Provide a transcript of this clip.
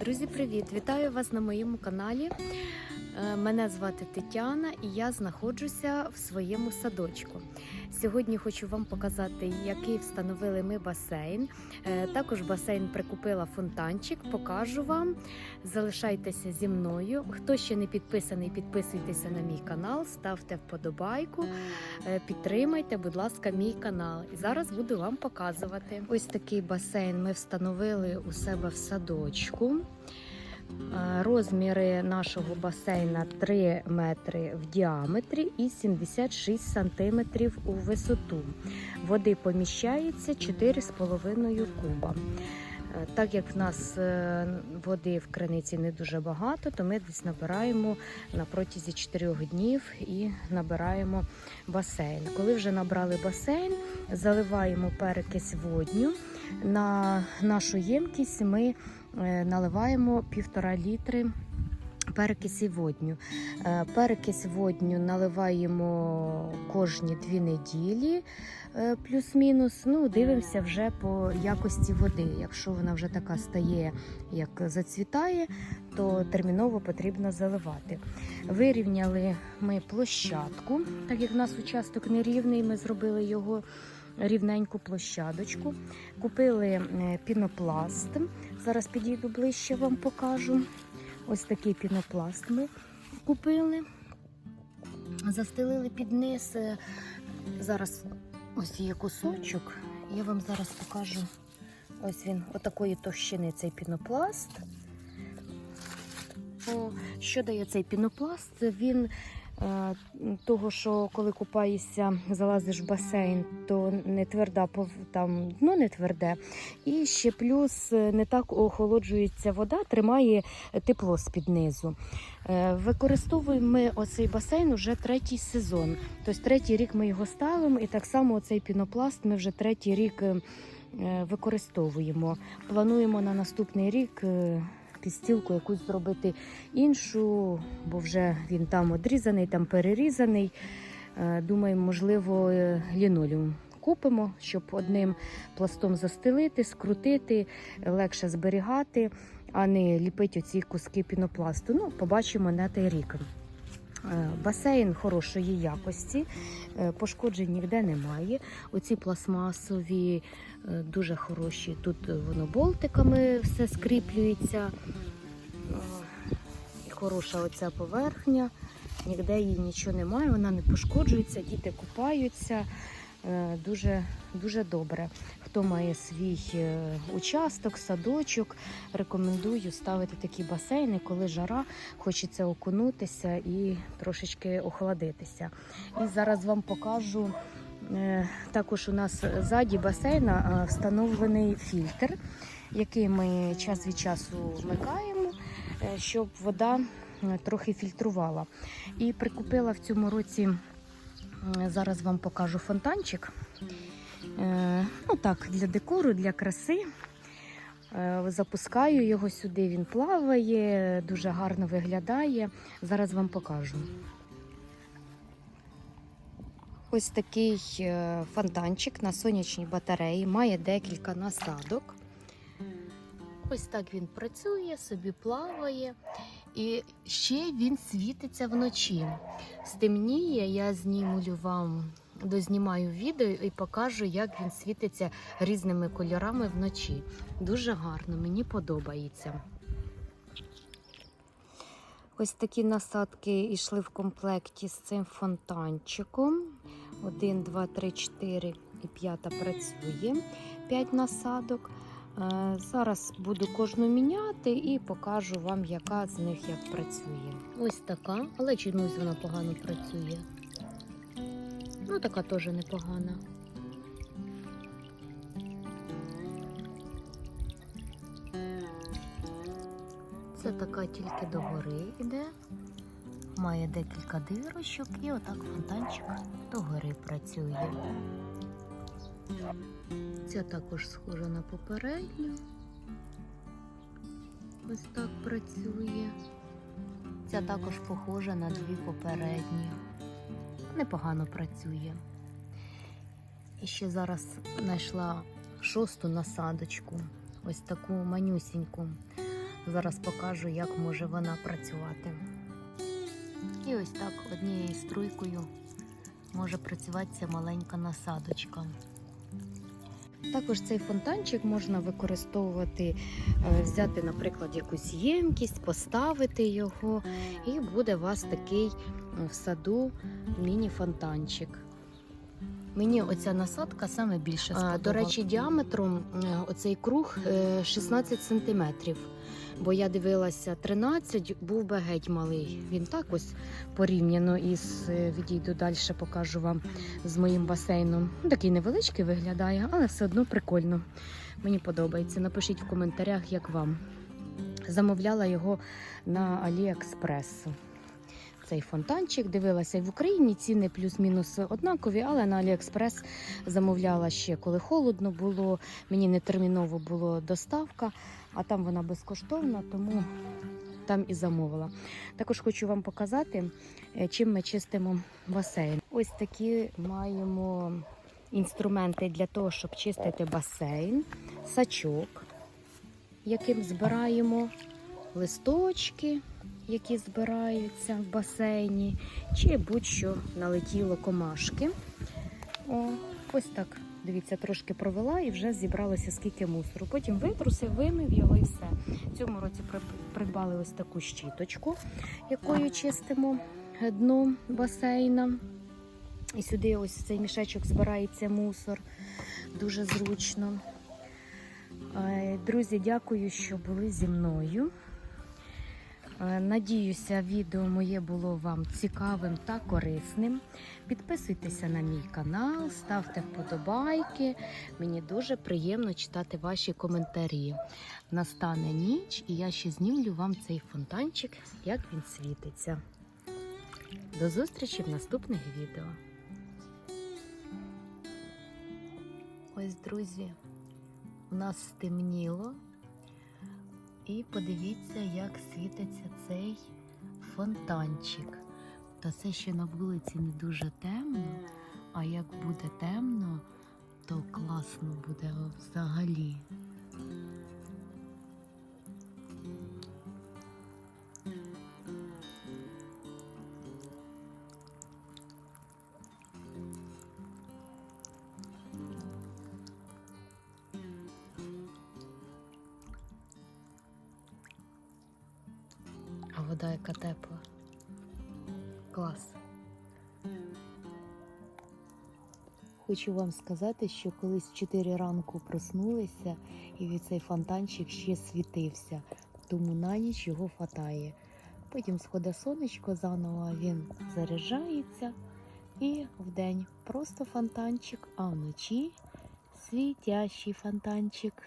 Друзі, привіт! Вітаю вас на моєму каналі. Е, Мене звати Тетяна і я знаходжуся в своєму садочку. Сьогодні хочу вам показати, який встановили ми басейн. Е, Також басейн прикупила фонтанчик, покажу вам. Залишайтеся зі мною. Хто ще не підписаний, підписуйтеся на мій канал, ставте вподобайку, е, підтримайте, будь ласка, мій канал. І зараз буду вам показувати. Ось такий басейн ми встановили у себе в садочку. Е, Розміри нашого басейна 3 метри в діаметрі і 76 сантиметрів у висоту. Води поміщається 4,5 куба. Е, Так як в нас е, води в криниці не дуже багато, то ми десь набираємо на протязі 4 днів і набираємо басейн. Коли вже набрали басейн, заливаємо перекись водню. На нашу ємкість ми наливаємо півтора літри перекисі водню. Е, Перекись водню наливаємо кожні дві неділі, е, плюс-мінус. Ну, дивимося вже по якості води. Якщо вона вже така стає, як зацвітає, то терміново потрібно заливати. Вирівняли ми площадку, так як в нас участок нерівний, ми зробили його рівненьку площадочку. Купили е, пінопласт. Зараз підійду ближче, вам покажу. Ось такий пінопласт ми купили. Застелили під низ. Зараз ось є кусочок. Я вам зараз покажу. Ось він, отакої товщини цей пінопласт. Що дає цей пінопласт? Він того, що коли купаєшся, залазиш в басейн, то не тверда там дно не тверде. І ще плюс е, не так охолоджується вода, тримає тепло з-під низу. Е, Використовуємо ми оцей басейн уже третій сезон. Тобто третій рік ми його ставимо, і так само оцей пінопласт ми вже третій рік е, е, використовуємо. Плануємо на наступний рік. Підстілку якусь зробити іншу, бо вже він там одрізаний, там перерізаний. Е, Думаємо, можливо, е, лінолеум купимо, щоб одним пластом застелити, скрутити, легше зберігати, а не ліпити оці куски пінопласту. Ну, побачимо на той рік. Е, Басейн хорошої якості, е, пошкоджень ніде немає. Оці пластмасові е, дуже хороші. Тут воно болтиками все скріплюється. Хороша оця поверхня. Ніде її нічого немає, вона не пошкоджується, діти купаються. Дуже, дуже добре. Хто має свій е, участок, садочок, рекомендую ставити такі басейни, коли жара, хочеться окунутися і трошечки охолодитися. І зараз вам покажу. е, Також у нас ззаді басейна е, встановлений фільтр, який ми час від часу вмикаємо, щоб вода трохи фільтрувала. І прикупила в цьому році, зараз вам покажу фонтанчик. Е, Ну так, для декору, для краси. Е, Запускаю його сюди, він плаває, дуже гарно виглядає. Зараз вам покажу. Ось такий е, фонтанчик на сонячній батареї, має декілька насадок. Ось так він працює, собі плаває. І ще він світиться вночі. Стемніє, я знімлю вам, дознімаю відео і покажу, як він світиться різними кольорами вночі. Дуже гарно, мені подобається. Ось такі насадки йшли в комплекті з цим фонтанчиком. Один, два, три, чотири і п'ята працює. П'ять насадок. Е, Зараз буду кожну міняти і покажу вам, яка з них як працює. Ось така, але чомусь вона погано працює. Ну, така теж непогана. Це така тільки догори йде. Має декілька дирочок і отак фонтанчик догори працює. Ця також схожа на попередню. Ось так працює. Ця також похожа на дві попередні. Непогано працює. І ще зараз знайшла шосту насадочку, ось таку манюсіньку. Зараз покажу, як може вона працювати. І ось так однією струйкою може працювати ця маленька насадочка. Також цей фонтанчик можна використовувати, е, взяти, наприклад, якусь ємкість, поставити його, і буде у вас такий в саду міні-фонтанчик. Мені оця насадка саме більше сподобалася. До речі, діаметром е, оцей круг е, 16 см. Бо я дивилася 13, був би геть малий. Він так ось порівняно із е, відійду далі, покажу вам з моїм басейном. Ну, Такий невеличкий виглядає, але все одно прикольно. Мені подобається. Напишіть в коментарях, як вам. Замовляла його на AliExpress. Цей фонтанчик дивилася в Україні. Ціни плюс-мінус однакові, але на AliExpress замовляла ще коли холодно було. Мені не терміново було доставка, а там вона безкоштовна, тому там і замовила. Також хочу вам показати, е, чим ми чистимо басейн. Ось такі маємо інструменти для того, щоб чистити басейн, сачок, яким збираємо листочки, які збираються в басейні, чи будь-що налетіло комашки. О, ось так. Дивіться, трошки провела і вже зібралося скільки мусору. Потім витрусив, вимив його і все. В цьому році придбали ось таку щіточку, якою чистимо дно басейна. І сюди ось цей мішечок збирається мусор. Дуже зручно. Е, Друзі, дякую, що були зі мною. Е, Надіюся, відео моє було вам цікавим та корисним. Підписуйтеся на мій канал, ставте вподобайки. Мені дуже приємно читати ваші коментарі. Настане ніч, і я ще знімлю вам цей фонтанчик, як він світиться. До зустрічі в наступних відео. Ось, друзі, у нас стемніло. І подивіться, як світиться цей фонтанчик. Та це ще на вулиці не дуже темно, а як буде темно, то класно буде взагалі. Вода яка тепла. Клас. Хочу вам сказати, що колись в 4 ранку проснулися, і цей фонтанчик ще світився, тому на ніч його хватає. Потім сходить сонечко заново, він заряджається, і вдень просто фонтанчик, а вночі світящий фонтанчик.